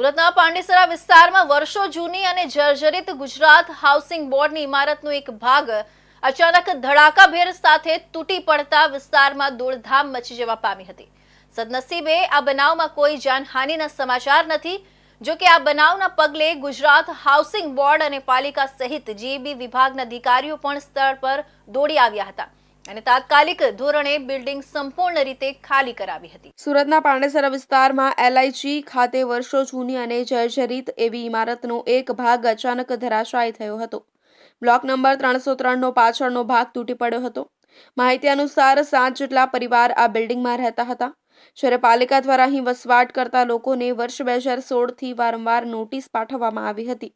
સુરતના પાંડેસરા વિસ્તારમાં વર્ષો જૂની અને જર્જરિત ગુજરાત હાઉસિંગ બોર્ડની ઇમારતનો એક ભાગ અચાનક ધડાકાભેર સાથે તૂટી પડતા વિસ્તારમાં દોડધામ મચી જવા પામી હતી. સદનસીબે આ બનાવમાં કોઈ જાનહાનિના સમાચાર નથી, જો કે આ બનાવના પગલે ગુજરાત હાઉસિંગ બોર્ડ અને પાલિકા સહિત જીબી વિભાગના અધિકારીઓ પણ સ્થળ પર દોડી આવ્યા હતા. અને તાત્કાલિક ધોરણે બિલ્ડિંગ સંપૂર્ણ રીતે ખાલી કરાવી હતી. સુરતના પાંડેસરા વિસ્તારમાં એલઆઈજી ખાતે વર્ષો જૂની અને જર્જરિત એવી ઇમારતનો એક ભાગ અચાનક ધરાશાયી થયો હતો. બ્લોક નંબર ત્રણસો ત્રણનો પાછળનો ભાગ તૂટી પડ્યો હતો. માહિતી અનુસાર સાત જેટલા પરિવાર આ બિલ્ડિંગમાં રહેતા હતા. જ્યારે પાલિકા દ્વારા અહીં વસવાટ કરતા લોકોને વર્ષ બે હજાર સોળથી વારંવાર નોટિસ પાઠવવામાં આવી હતી.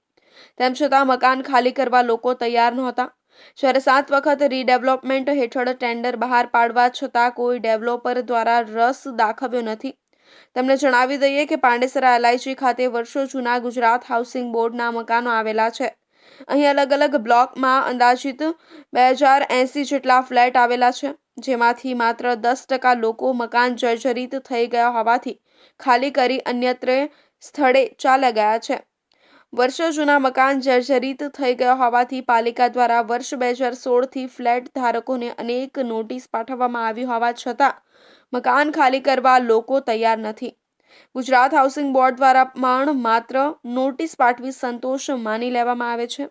તેમ છતાં મકાન ખાલી કરવા લોકો તૈયાર નહોતા. જ્યારે સાત વખત રીડેવલપમેન્ટ હેઠળ ટેન્ડર બહાર પાડવા છતાં કોઈ ડેવલપર દ્વારા રસ દાખવ્યો નથી. તેમણે જણાવી દઈએ કે પાંડેસરા એલઆઈજી ખાતે વર્ષો જૂના ગુજરાત હાઉસિંગ બોર્ડના મકાનો આવેલા છે. અહીં અલગ અલગ બ્લોકમાં અંદાજિત બે હજાર એંસી જેટલા ફ્લેટ આવેલા છે, જેમાંથી માત્ર દસ ટકા લોકો મકાન જર્જરિત થઈ ગયા હોવાથી ખાલી કરી અન્યત્ર સ્થળે ચાલ્યા ગયા છે. વર્ષો જૂના મકાન જર્જરિત થઈ ગયા હોવાથી પાલિકા દ્વારા વર્ષ બે હજાર સોળથી ફ્લેટ ધારકોને અનેક નોટિસ પાઠવવામાં આવી હોવા છતાં મકાન ખાલી કરવા લોકો તૈયાર નથી. ગુજરાત હાઉસિંગ બોર્ડ દ્વારા પણ માત્ર નોટિસ પાઠવી સંતોષ માની લેવામાં આવે છે,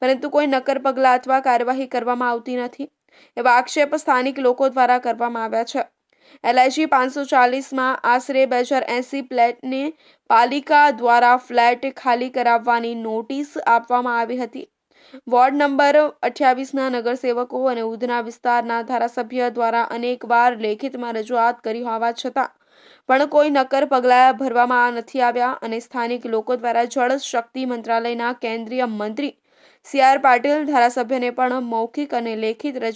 પરંતુ કોઈ નક્કર પગલાં અથવા કાર્યવાહી કરવામાં આવતી નથી, એવા આક્ષેપ સ્થાનિક લોકો દ્વારા કરવામાં આવ્યા છે. એલઆઈજી પાંચસો ચાલીસમાં આશરે બે હજાર એંસી ફ્લેટને પાલિકા દ્વારા ફ્લેટ ખાલી કરાવવાની નોટિસ આપવામાં આવી હતી. વોર્ડ નંબર અઠ્યાવીસના નગરસેવકો અને ઉધના વિસ્તારના ધારાસભ્ય દ્વારા અનેકવાર લેખિતમાં રજૂઆત કરી હોવા છતાં પણ કોઈ નક્કર પગલાં ભરવામાં નથી આવ્યા અને સ્થાનિક લોકો દ્વારા જળ શક્તિ મંત્રાલયના કેન્દ્રીય મંત્રી સી આર પાટીલ ધારાસભ્યને પણ મૌખિક અને લેખિત રજૂઆત